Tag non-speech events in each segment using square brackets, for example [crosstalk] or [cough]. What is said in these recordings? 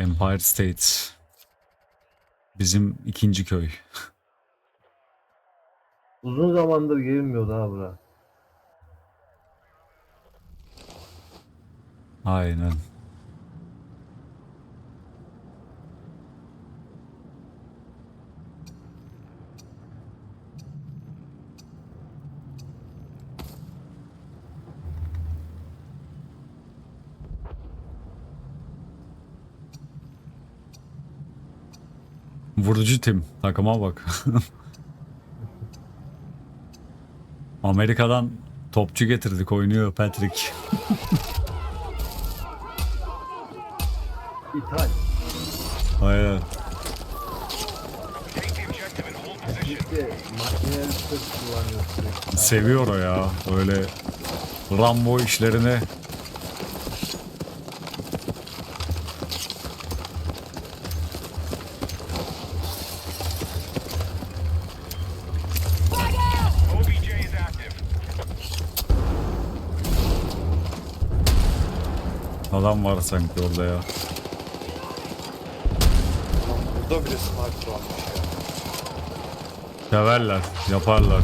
Empire State. Bizim ikinci köy. [laughs] Uzun zamandır girilmiyordu ha bura. Aynen. Vurucu tim. Takıma bak. [laughs] Amerika'dan topçu getirdik oynuyor Patrick. İthal. Aynen. İşte makineli. Seviyor o ya. Öyle Rambo işlerini. Adam var sanki orada ya. Burada bile sniper varmış ya. Severler, yaparlar.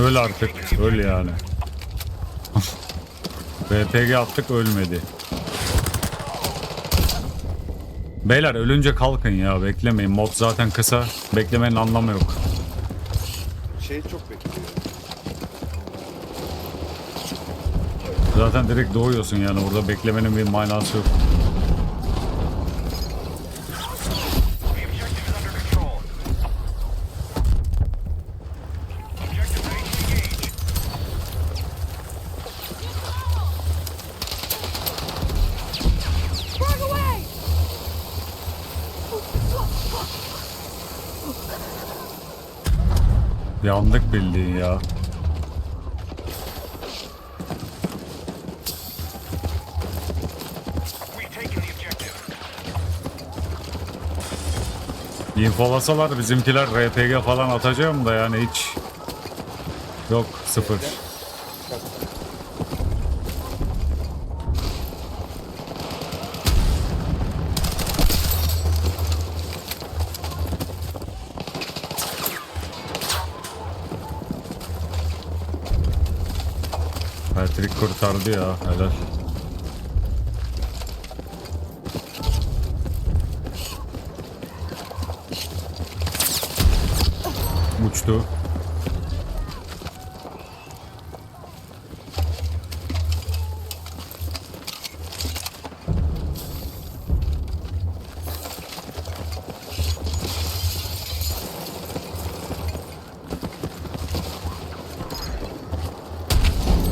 Öl artık, öl yani. RPG attık ölmedi. Beyler ölünce kalkın ya beklemeyin. Mod zaten kısa. Beklemenin anlamı yok. Şey çok bekliyor. Zaten direkt doğuyorsun yani orada beklemenin bir manası yok. Yandık bildiğin ya. İnfolasalar bizimkiler RPG falan atacağım da yani hiç yok sıfır. Patrick kurtardı ya helal. Uçtu.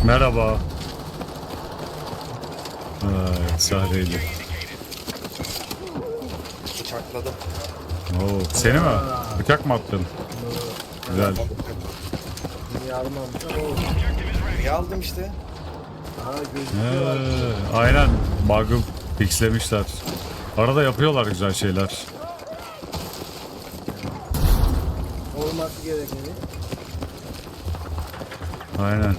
Merhaba. Sahneydi. Bıçakladım. Oo, seni mi? Bıçak mı attın? Güzel. Niye aldım işte? Ha gözüküyor. Ee, aynen. Bug'ı fixlemişler. Arada yapıyorlar güzel şeyler. Olması gerekeni. Aynen.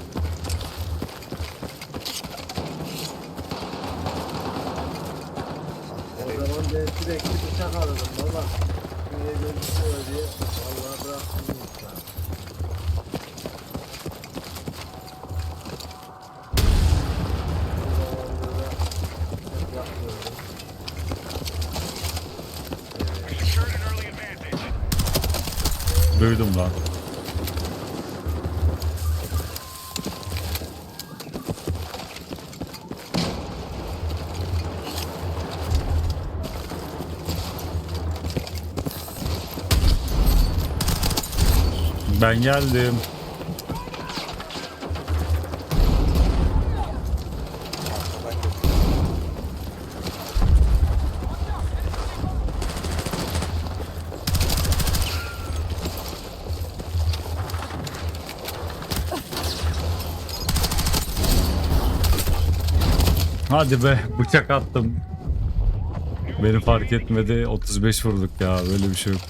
O Nereye? zaman ben sürekli alırım baba. Niye gözüküyor diye. Vallahi bıraktım yoksa. O zamanlarda bıçak yapmıyorum. We secured an early advantage. Duydum lan. Ben geldim. Hadi be bıçak attım. Beni fark etmedi 35 vurduk ya böyle bir şey yok.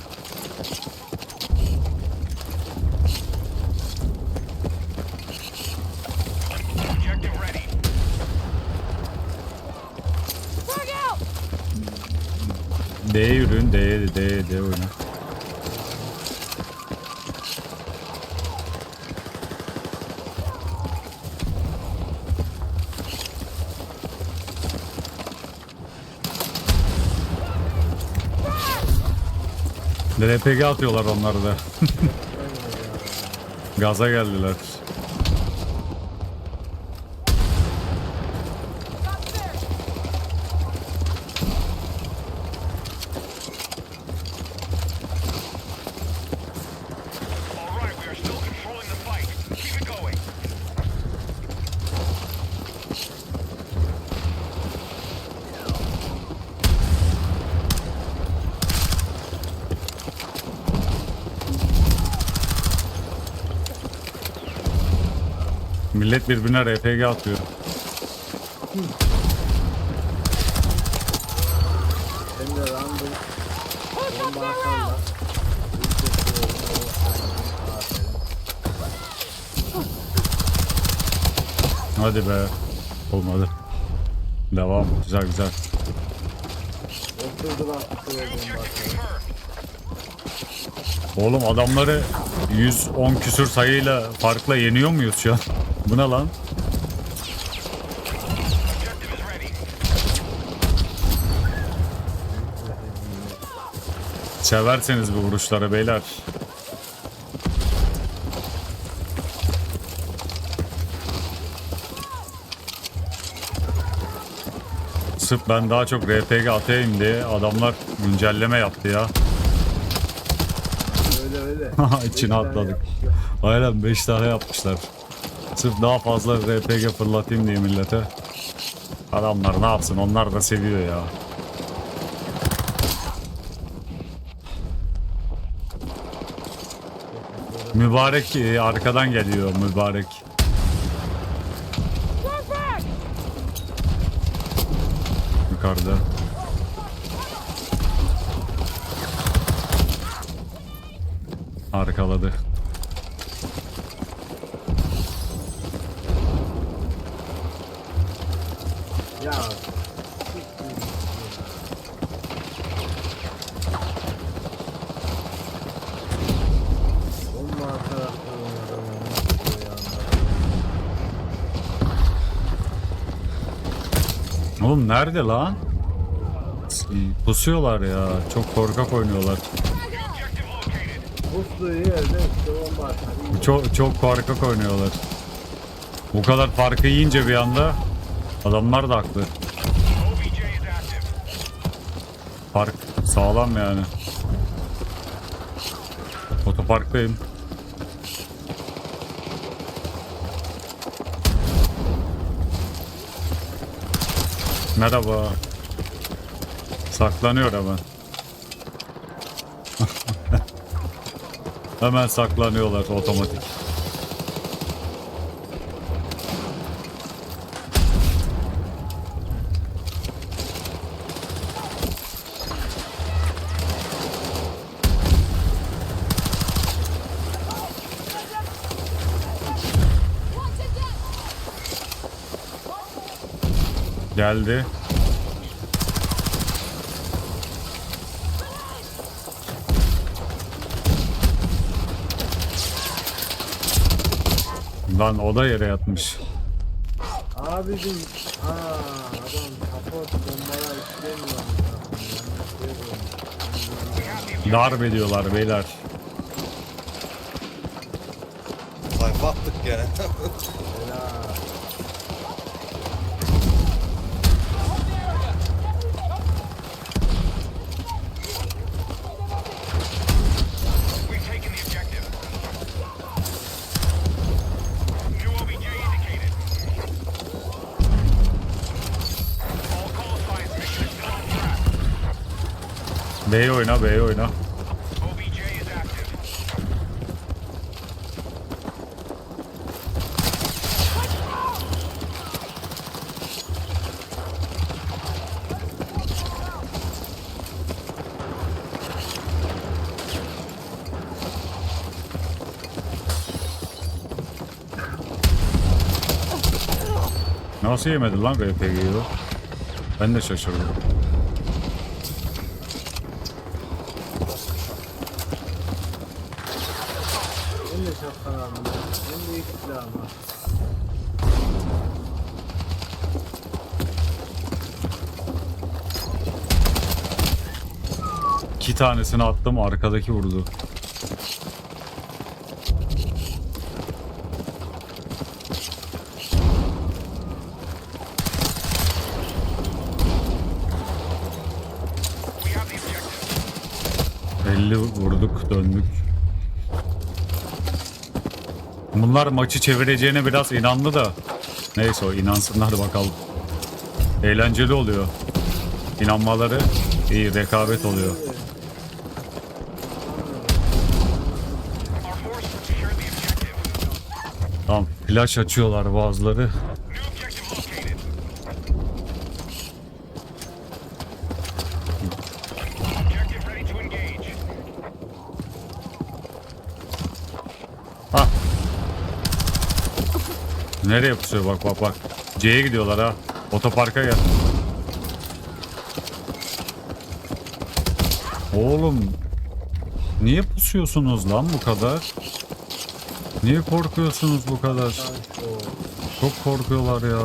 D'ye yürüyün D'ye D'ye D oyna. RPG atıyorlar onlar da. [laughs] Gaza geldiler. Millet birbirine RPG atıyor. Hadi be. Olmadı. Devam. Güzel güzel. Oğlum adamları 110 küsür sayıyla farkla yeniyor muyuz şu an? Bu ne lan? Severseniz bu vuruşları beyler. Sırf ben daha çok RPG atayım diye adamlar güncelleme yaptı ya. Öyle öyle. [laughs] İçine atladık. Aynen 5 tane yapmışlar. Sırf daha fazla RPG fırlatayım diye millete. Adamlar ne yapsın onlar da seviyor ya. Mübarek e, arkadan geliyor mübarek. Yukarıda. Arkaladı. Ya. Oğlum nerede lan? Pusuyorlar ya. Çok korkak oynuyorlar. Çok çok korkak oynuyorlar. Bu kadar farkı yiyince bir anda adamlar da haklı. Fark sağlam yani. Otoparktayım. Merhaba. Saklanıyor hemen. [laughs] hemen saklanıyorlar otomatik. Geldi. Lan o da yere yatmış. Abicim. Aa adam support bombalar istemiyor. Darp ediyorlar beyler. sayfa attık gene. [laughs] B'ye oyna B'ye oyna. Nasıl yemedi lan RPG'yi o? Ben de şaşırdım. Ben de şapkalandım. Var. İki tanesini attım arkadaki vurdu. 50 vurduk döndük. Bunlar maçı çevireceğine biraz inandı da. Neyse o inansınlar bakalım. Eğlenceli oluyor. İnanmaları iyi rekabet oluyor. Tamam flash açıyorlar bazıları. Nereye pusuyor bak bak bak. C'ye gidiyorlar ha. Otoparka gel. Oğlum. Niye pusuyorsunuz lan bu kadar? Niye korkuyorsunuz bu kadar? Çok korkuyorlar ya.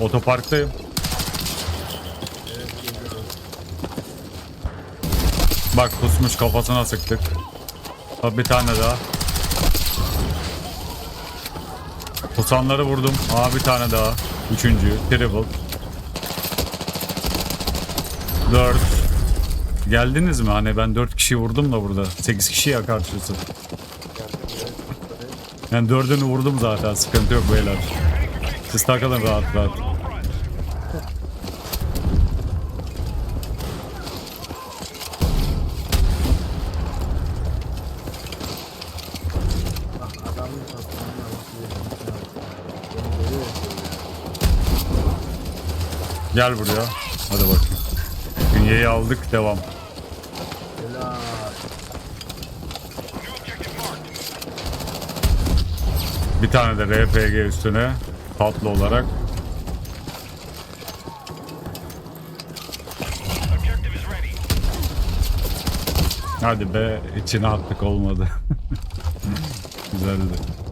Otoparktayım. Bak pusmuş kafasına sıktık. Bir tane daha. Pusanları vurdum. Aa bir tane daha. Üçüncü. Triple. Dört. Geldiniz mi? Hani ben dört kişi vurdum da burada. Sekiz kişiye karşısı. Yani dördünü vurdum zaten. Sıkıntı yok beyler. Siz takılın rahat rahat. Gel buraya. Hadi bakayım. Dünyeyi aldık. Devam. Bir tane de RPG üstüne. Tatlı olarak. Hadi be içine attık olmadı. [laughs] Güzeldi.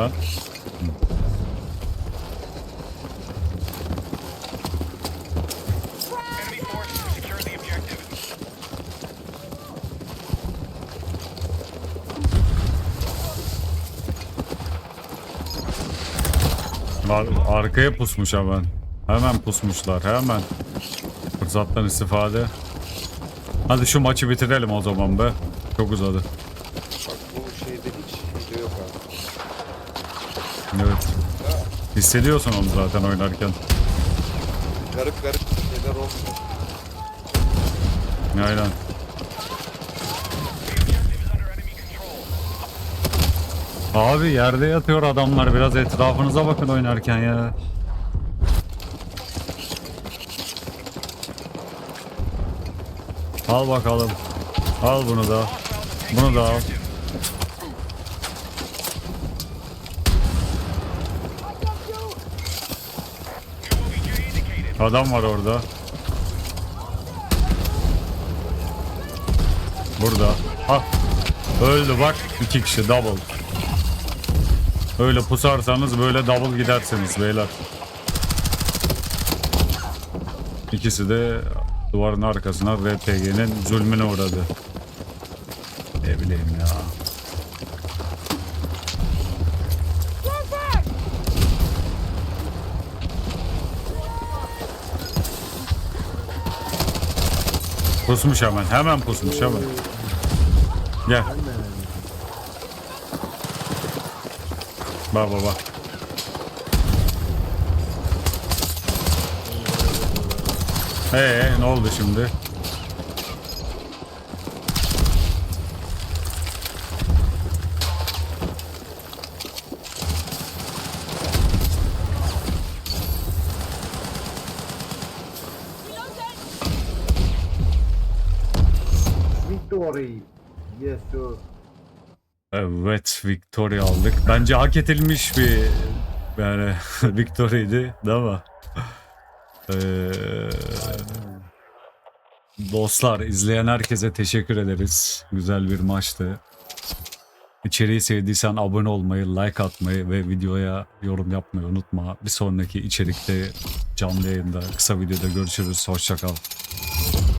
Ya. Ar- arkaya pusmuş hemen. Hemen pusmuşlar hemen. Fırsattan istifade. Hadi şu maçı bitirelim o zaman be. Çok uzadı. Bak bu şeyde hiç video yok abi. Evet. Hissediyorsun onu zaten oynarken. Garip garip şeyler olmuyor. Aynen. Abi yerde yatıyor adamlar. Biraz etrafınıza bakın oynarken ya. Al bakalım. Al bunu da. Bunu da al. Adam var orada. Burada. Ah. Öldü bak. iki kişi double. Öyle pusarsanız böyle double gidersiniz beyler. İkisi de duvarın arkasına RPG'nin zulmüne uğradı. Ne bileyim ya. Pusmuş hemen. Hemen pusmuş hemen. Gel. Bak bak bak. Ee ne oldu şimdi? Victory. Yes sir. Evet Victoria aldık. Bence hak edilmiş bir yani [laughs] Victoria'ydı değil mi? Ee, dostlar izleyen herkese teşekkür ederiz. Güzel bir maçtı. İçeriği sevdiysen abone olmayı, like atmayı ve videoya yorum yapmayı unutma. Bir sonraki içerikte canlı yayında kısa videoda görüşürüz. Hoşçakal.